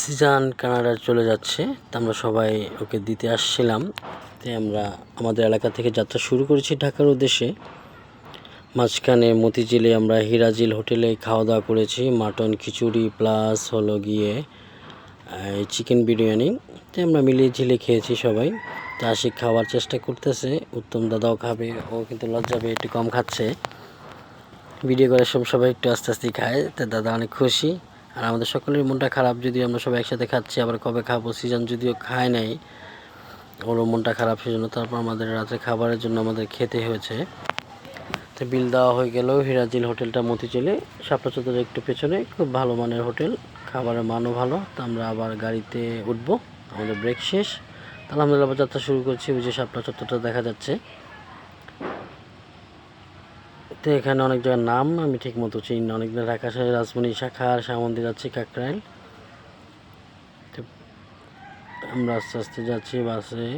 Sijan, Canada চলে যাচ্ছে। তা আমরা সবাই ওকে দিতে আসছিলাম। তাই আমরা আমাদের এলাকা থেকে যাত্রা শুরু করেছি ঢাকার উদ্দেশ্যে। মাঝখানে মতিঝিলে আমরা হিরাজিল হোটেলে খাওয়া দাওয়া করেছি। মাটন খিচুড়ি প্লাস হলো গিয়ে চিকেন বিরিয়ানি। তাই আমরা মিলিয়ে ঝিলে খেয়েছি সবাই। তা আশিক খাওয়ার চেষ্টা করতেছে। উত্তম দাদাও খাবে, ও কিন্তু লজ্জা পেয়ে একটু কম খাচ্ছে। ভিডিও করে সব সবাই একটু আস্তে আস্তে খায়। তা দাদা অনেক খুশি। আর আমাদের সকলের মনটা খারাপ যদি আমরা সবাই একসাথে খাচ্ছি, আবার কবে খাব সিজন যদিও খায় নাই, ওরও মনটা খারাপ সেজন্য তারপর আমাদের রাত্রে খাবারের জন্য আমাদের খেতে হয়েছে। তো বিল দেওয়া হয়ে গেল হিরাজিল হোটেলটা মতিঝিলে শাপলা চত্বরের একটু পেছনে, খুব ভালো মানের হোটেল, খাবারের মানও ভালো, তো আমরা আবার গাড়িতে উঠবো, আমাদের ব্রেক শেষ। তো আলহামদুলিল্লাহ আবার যাত্রা শুরু করছি, ওই যে শাপলা চত্বরটা দেখা যাচ্ছে। তো এখানে অনেক জায়গার নাম, আমি ঠিক মতো চিনি অনেক ঢাকা শহরে রাজমণি শাখা মন্দির যাচ্ছি কাকরাইল। আমরা আস্তে আস্তে যাচ্ছি বাসে।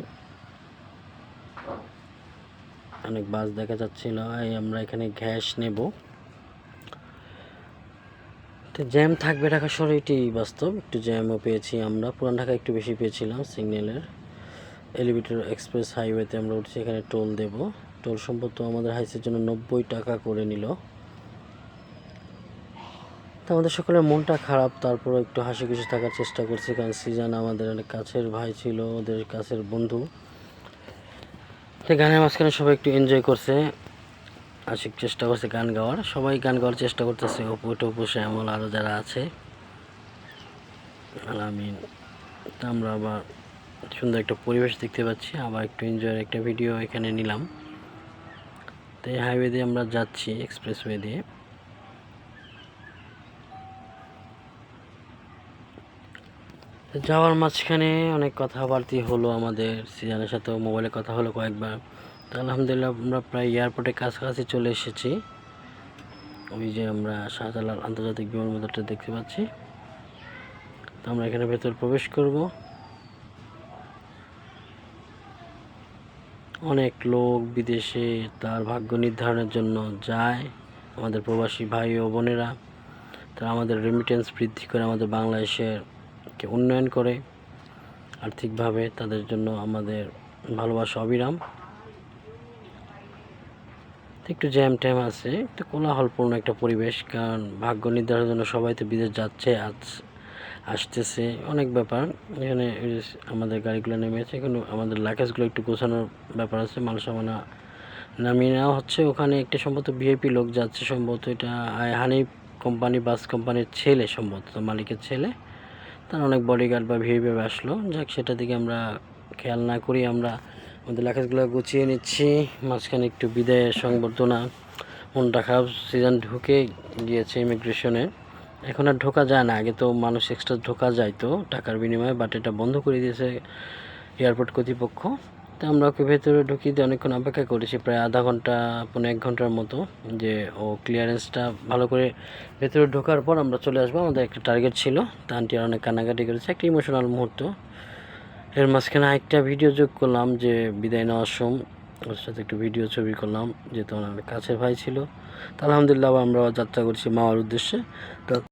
অনেক বাস দেখা যাচ্ছিল আমরা এখানে গ্যাস নেব। তো জ্যাম থাকবে ঢাকা শহরে, এটি বাস্তব। একটু জ্যামও পেয়েছি আমরা। পুরান ঢাকা একটু বেশি পেয়েছিলাম সিগন্যালের এলিভেটর এক্সপ্রেস হাইওয়েতে আমরা উঠছি, এখানে টোল দেব। টোল সম্ভবত আমাদের হাইসের জন্য নব্বই টাকা করে নিল। তো আমাদের সকলের মনটা খারাপ তারপর একটু হাসি খুশি থাকার চেষ্টা করছি কারণ সিজান আমাদের অনেক কাছের ভাই ছিল, ওদের কাছের বন্ধু। তো গানের মাঝখানে সবাই একটু এনজয় করছে, আশিক চেষ্টা করছে গান গাওয়ার। সবাই গান গাওয়ার চেষ্টা করতেছে, অপু, টপু, শ্যামল আরও যারা আছে। আলামিন তা আমরা আবার সুন্দর একটা পরিবেশ দেখতে পাচ্ছি, আবার একটু এনজয়ের একটা ভিডিও এখানে নিলাম। তো এই হাইওয়ে দিয়ে আমরা যাচ্ছি এক্সপ্রেসওয়ে দিয়ে। যাওয়ার মাঝখানে অনেক কথাবার্তি হলো আমাদের সিজানের সাথেও মোবাইলে কথা হলো কয়েকবার। তো আলহামদুলিল্লাহ আমরা প্রায় এয়ারপোর্টের কাছাকাছি চলে এসেছি। ওই যে আমরা শাহজালাল আন্তর্জাতিক বিমানবন্দরটা দেখতে পাচ্ছি। তো আমরা এখানে ভেতর প্রবেশ করব। অনেক লোক বিদেশে তার ভাগ্য নির্ধারণের জন্য যায়। আমাদের প্রবাসী ভাই ও বোনেরা, তারা আমাদের রেমিটেন্স বৃদ্ধি করে আমাদের বাংলাদেশের কে উন্নয়ন করে। আর্থিকভাবে তাদের জন্য আমাদের ভালোবাসা অবিরাম। একটু জ্যাম ট্যাম আছে, একটু কোলাহলপূর্ণ একটা পরিবেশ, কারণ ভাগ্য নির্ধারণের জন্য সবাই তো বিদেশ যাচ্ছে। আজ আসতেছে। অনেক ব্যাপার। এখানে আমাদের গাড়িগুলো নেমেছে, এখানে আমাদের লাগেজগুলো একটু গোছানোর ব্যাপার আছে মাল সামানা নামিয়ে নেওয়া হচ্ছে। ওখানে একটা সম্ভবত ভিআইপি লোক যাচ্ছে, সম্ভবত এটা হানি কোম্পানি বাস কোম্পানির ছেলে সম্ভবত মালিকের ছেলে। তার অনেক বডিগার্ড বা ভিআইপি আসলো। যাক সেটা দিকে আমরা খেয়াল না করি, আমরা আমাদের লাগেজগুলো গুছিয়ে নিচ্ছি। মাঝখানে একটু বিদায়ের সংবর্ধনা। মনটা খারাপ সিজন ঢুকে গিয়েছে ইমিগ্রেশনে এখন আর ঢোকা যায় না। আগে তো মানুষ এক্সট্রা ঢোকা যায় তো টাকার বিনিময়ে বাট এটা বন্ধ করে দিয়েছে এয়ারপোর্ট কর্তৃপক্ষ। তো আমরা ওকে ভেতরে ঢুকিয়ে দিয়ে অনেকক্ষণ অপেক্ষা করেছি, প্রায় আধা ঘণ্টা পনেরো এক ঘণ্টার মতো, যে ও ক্লিয়ারেন্সটা ভালো করে ভেতরে ঢোকার পর আমরা চলে আসব। আমাদের একটা টার্গেট ছিল, তা আন্টি আর অনেক কান্নাকাটি করেছে, একটা ইমোশনাল মুহূর্ত। এর মাঝখানে আরেকটা ভিডিও যোগ করলাম, যে বিদায় নেওয়ার সম ওর সাথে একটু ভিডিও ছবি করলাম, যেহেতু আমার কাছের ভাই ছিল। তা আলহামদুলিল্লাহ আমরা যাত্রা করছি মাওয়ার উদ্দেশ্যে। তো